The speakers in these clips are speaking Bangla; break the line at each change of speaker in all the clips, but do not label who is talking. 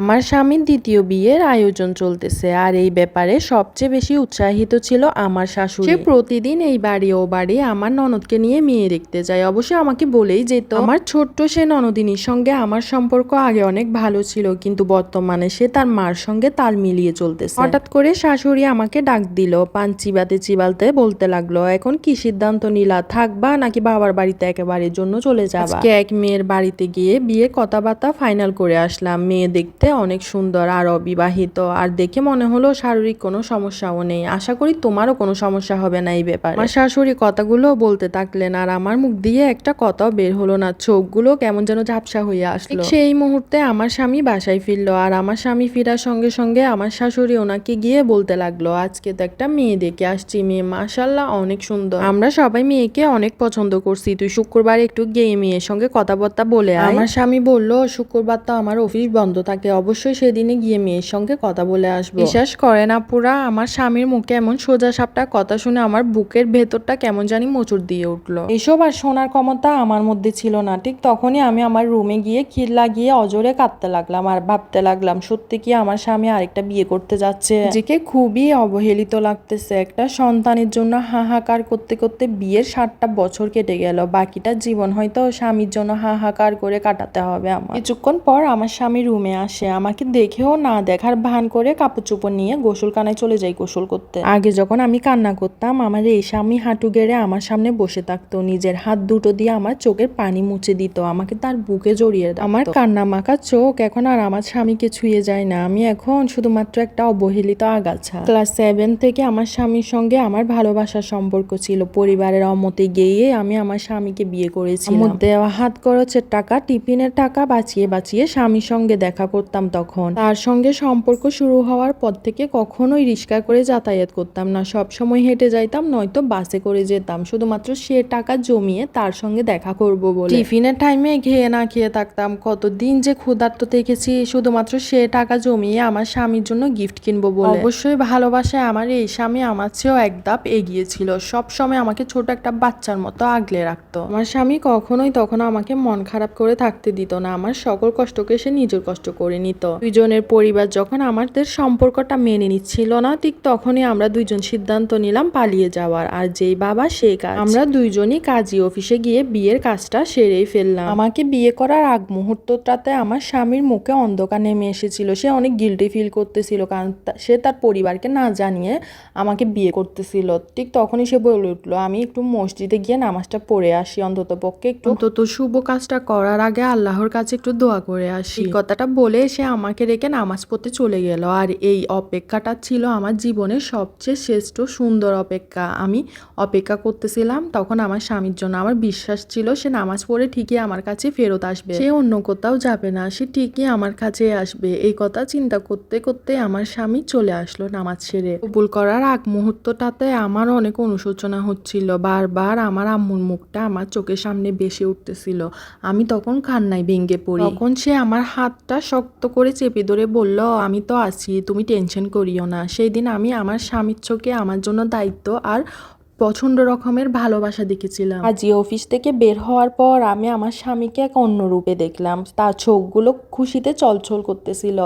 আমার স্বামীর দ্বিতীয় বিয়ের আয়োজন চলতেছে আর এই ব্যাপারে সবচেয়ে বেশি উৎসাহিত ছিল আমার শাশুড়ি। সে প্রতিদিন এই বাড়ি ও বাড়ি আমার ননদকে নিয়ে মেয়ে দেখতে যায়। অবশ্যই আমাকে বলেই যেত আমার ছোট্ট সে ননদিনীর সঙ্গে আমার সম্পর্ক আগে অনেক ভালো ছিল কিন্তু বর্তমানে সে তার মার সঙ্গে তাল মিলিয়ে চলতেছে। হঠাৎ করে শাশুড়ি আমাকে ডাক দিল পান চিবাতে চিবালতে বলতে লাগল এখন কি সিদ্ধান্ত নিলা? থাকবা নাকি বাবার বাড়িতে একেবারে জন্য চলে যাবা? এক মেয়ের বাড়িতে গিয়ে বিয়ে কথাবার্তা ফাইনাল করে আসলাম। মেয়ে দেখতে অনেক সুন্দর আর অবিবাহিত আর দেখে মনে হলো শারীরিক কোনো সমস্যাও নেই। আশা করি তোমারও কোনো সমস্যা হবে না এই ব্যাপারে। আমার শাশুড়ি কথাগুলো বলতে থাকলেন আর আমার মুখ দিয়ে একটা কথাও বের হলো না। চোখগুলো কেমন যেন ঝাপসা হয়ে আসলো। সেই মুহূর্তে আমার স্বামী বাসায় ফিরলো আর আমার স্বামী ফিরার সঙ্গে সঙ্গে আমার শাশুড়ি ওনাকে গিয়ে বলতে লাগল আজকে তো একটা মেয়ে দেখে আসছি মেয়ে মাশাল্লাহ অনেক সুন্দর। আমরা সবাই মেয়েকে অনেক পছন্দ করছি তুই শুক্রবার একটু গিয়ে মেয়ের সঙ্গে কথাবার্তা বলে আমার স্বামী বলল শুক্রবার তো আমার অফিস বন্ধ থাকে অবশ্যই সেদিনে গিয়ে মেয়ের সঙ্গে কথা বলে আসব। বিশ্বাস করে না পুরা আমার স্বামীর মুখে এমন সোজা সাপটা কথা শুনে আমার বুকের ভেতরটা কেমন জানি মোচড় দিয়ে উঠল। এসব আর শোনার ক্ষমতা আমার মধ্যে ছিল না ঠিক তখনই আমি আমার রুমে গিয়ে খিল লাগিয়ে অজরে কাঁদতে লাগলাম আর ভাবতে লাগলাম সত্যি কি আমার স্বামী আরেকটা বিয়ে করতে যাচ্ছে? নিজেকে খুবই অবহেলিত লাগতেছে একটা সন্তানের জন্য হাহাকার করতে করতে বিয়ের ষাটটা বছর কেটে গেল বাকিটা জীবন হয়তো স্বামীর জন্য হাহাকার করে কাটাতে হবে আমার। কিছুক্ষণ পর আমার স্বামী রুমে আসে। আমাকে দেখেও না দেখার ভান করে কাপড় চোপড় নিয়ে গোসলখানায় চলে যাই গোসল করতে। আগে যখন আমি কান্না করতাম, আমার এই স্বামী হাঁটু গেড়ে আমার সামনে বসে থাকতো। নিজের হাত দুটো দিয়ে আমার চোখের পানি মুছে দিত, আমাকে তার বুকে জড়িয়ে। আমার কান্না মাখা চোখ এখন আর আমার স্বামীকে ছুঁয়ে যায় না। আমি এখন শুধুমাত্র একটা অবহেলিত আগাছা। ক্লাস সেভেন থেকে আমার স্বামীর সঙ্গে আমার ভালোবাসার সম্পর্ক ছিল। পরিবারের অমতে গিয়ে আমি আমার স্বামীকে বিয়ে করেছি দেওয়া হাত খরচের টাকা, টিফিনের টাকা বাঁচিয়ে বাঁচিয়ে স্বামীর সঙ্গে দেখা করতাম। তখন। তার সঙ্গে সম্পর্ক শুরু হওয়ার পর থেকে কখনোই রিক্সা করে যাতায়াত করতাম না। সব সময় হেঁটে যাইতাম, নয়তো বাসে করে যেতাম। শুধুমাত্র সে টাকা জমিয়ে তার সঙ্গে দেখা করব বলে। টিফিনের টাইমে খেয়ে না খেয়ে থাকতাম। কতদিন যে ক্ষুধার্ত দেখেছি শুধুমাত্র সে টাকা জমিয়ে আমার স্বামীর জন্য গিফট কিনবো বলে। অবশ্যই ভালোবাসায় আমার এই স্বামী আমার চেয়েও এক ধাপ এগিয়ে ছিল। সব সময় আমাকে ছোট একটা বাচ্চার মতো আগলে রাখতো। আমার স্বামী কখনোই তখন আমাকে মন খারাপ করে থাকতে দিত না। আমার সকল কষ্টকে সে নিজের কষ্ট করে নিত দুইজনের পরিবার যখন আমাদের সম্পর্কটা মেনে নিচ্ছিল না, ঠিক তখনই আমরা দুইজন সিদ্ধান্ত নিলাম পালিয়ে যাওয়ার। আর যেই বাবা, সেই কাজ। আমরা দুইজনই কাজী অফিসে গিয়ে বিয়ের কাজটা সেরেই ফেললাম। আমাকে বিয়ে করার আগ মুহূর্তটাতে আমার স্বামীর মুখে অন্ধকার নেমে এসেছিল। সে অনেক গিল্টি ফিল করতেছিল, কারণ সে তার পরিবারকে না জানিয়ে আমাকে বিয়ে করতেছিল। ঠিক তখনই সে বলে উঠল, আমি একটু মসজিদে গিয়ে নামাজটা পড়ে আসি অন্তত পক্ষে একটু অন্তত শুভ কাজটা করার আগে আল্লাহর কাছে একটু দোয়া করে আসি। কথাটা বলে সে আমাকে রেখে নামাজ পড়তে চলে গেল। আর এই অপেক্ষাটা ছিল আমার জীবনের সবচেয়ে শ্রেষ্ঠ সুন্দর অপেক্ষা। আমি অপেক্ষা করতেছিলাম, তখন আমার স্বামীর জন্য। আমার বিশ্বাস ছিল সে নামাজ পড়ে ঠিকই আমার কাছে ফেরত আসবে। সে অন্য কোথাও যাবে না, সে ঠিকই আমার কাছে আসবে। এই কথা চিন্তা করতে করতে আমার স্বামী চলে আসলো নামাজ সেরে। কবুল করার আগ মুহূর্তটাতে আমার অনেক অনুশোচনা হচ্ছিল। বারবার আমার আম্মুর মুখটা আমার চোখের সামনে বেসে উঠতেছিল। আমি তখন কান্নায় ভেঙে পড়ি। তখন সে আমার হাতটা শক্ত করে চেপে ধরে বলল, আমি তো আছি, তুমি টেনশন করিও না। সেই দিন আমি আমার স্বামীর চোখে আমার জন্য দায়িত্ব আর প্রচণ্ড রকমের ভালোবাসা দেখেছিলাম। আজই অফিস থেকে বের হওয়ার পর আমি আমার স্বামীকে এক অন্য রূপে দেখলাম। তার চোখগুলো খুশিতে চলচল করতেছিল।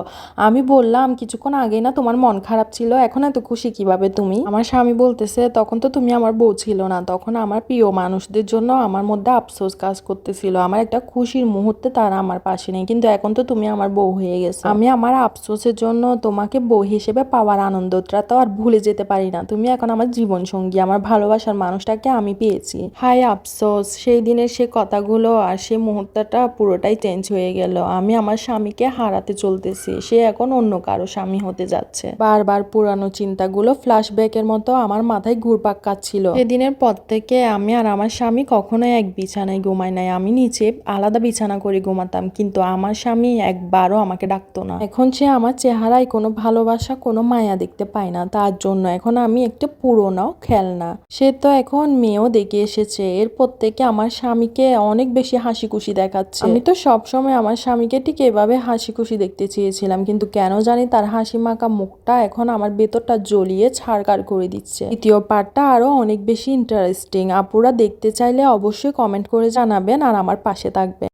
আমি বললাম, কিছুক্ষণ আগে না তোমার মন খারাপ ছিল, এখন এত খুশি কীভাবে তুমি? আমার স্বামী বলতেছে, তখন তো তুমি আমার বউ ছিল না, তখন আমার প্রিয় মানুষদের জন্য আমার মধ্যে আফসোস কাজ করতেছিল। আমার একটা খুশির মুহূর্তে তারা আমার পাশে নেই, কিন্তু এখন তো তুমি আমার বউ হয়ে গেছো। আমি আমার আফসোসের জন্য তোমাকে বউ হিসেবে পাওয়ার আনন্দটা তো আর ভুলে যেতে পারি না। তুমি এখন আমার জীবন সঙ্গী আমার ভালোবাসার মানুষটাকে আমি পেয়েছি। হাই, আফসোস, সেই দিনের সে কথাগুলো আর সেই মুহূর্তটা পুরোটাই চেঞ্জ হয়ে গেল। আমি আমার স্বামীকে হারাতে চলতেছি। সে এখন অন্য কারও স্বামী হতে যাচ্ছে। বারবার পুরানো চিন্তাগুলো ফ্ল্যাশব্যাকের মতো আমার মাথায় ঘুরপাক কাচ্ছিল সেদিনের পর থেকে আমি আর আমার স্বামী কখনোই এক বিছানায় ঘুমাই নাই। আমি নিচে আলাদা বিছানা করে ঘুমাতাম, কিন্তু আমার স্বামী একবারও আমাকে ডাকতো না। এখন সে আমার চেহারায় কোনো ভালোবাসা, কোনো মায়া দেখতে পায় না। তার জন্য এখন আমি একটা পুরোনো খেলনা। সে তো এখন মেয়েও দেখে এসেছে। এরপর থেকে আমার স্বামীকে অনেক বেশি হাসি খুশি দেখাচ্ছে। আমি তো সবসময় আমার স্বামীকে ঠিক এভাবে হাসি খুশি দেখতে চেয়েছিলাম, কিন্তু কেন জানি তার হাসি মাখা মুখটা এখন আমার ভেতরটা জ্বলিয়ে ছাড়কার করে দিচ্ছে। দ্বিতীয় পার্টটা আরও অনেক বেশি ইন্টারেস্টিং আপুরা দেখতে চাইলে অবশ্যই কমেন্ট করে জানাবেন আর আমার পাশে থাকবেন।